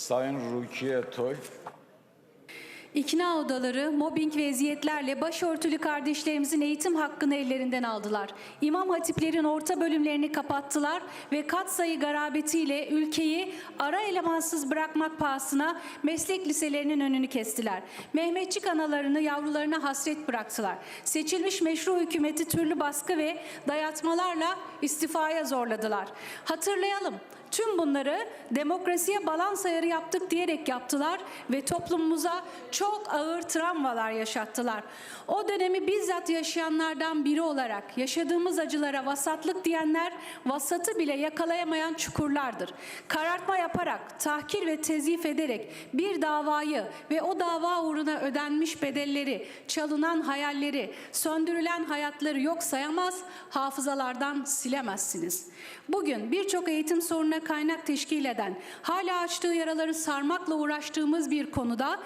Sayın Rukiye Toy, İkna odaları mobbing ve eziyetlerle başörtülü kardeşlerimizin eğitim hakkını ellerinden aldılar. İmam hatiplerin orta bölümlerini kapattılar ve katsayı garabetiyle ülkeyi ara elemansız bırakmak pahasına meslek liselerinin önünü kestiler. Mehmetçik analarını yavrularına hasret bıraktılar. Seçilmiş meşru hükümeti türlü baskı ve dayatmalarla istifaya zorladılar. Hatırlayalım. Tüm bunları demokrasiye balans ayarı yaptık diyerek yaptılar ve toplumumuza çok ağır travmalar yaşattılar. O dönemi bizzat yaşayanlardan biri olarak yaşadığımız acılara vasatlık diyenler vasatı bile yakalayamayan çukurlardır. Karartma yaparak, tahkir ve tezif ederek bir davayı ve o dava uğruna ödenmiş bedelleri, çalınan hayalleri, söndürülen hayatları yok sayamaz, hafızalardan silemezsiniz. Bugün birçok eğitim sorununa kaynak teşkil eden, hala açtığı yaraları sarmakla uğraştığımız bir konuda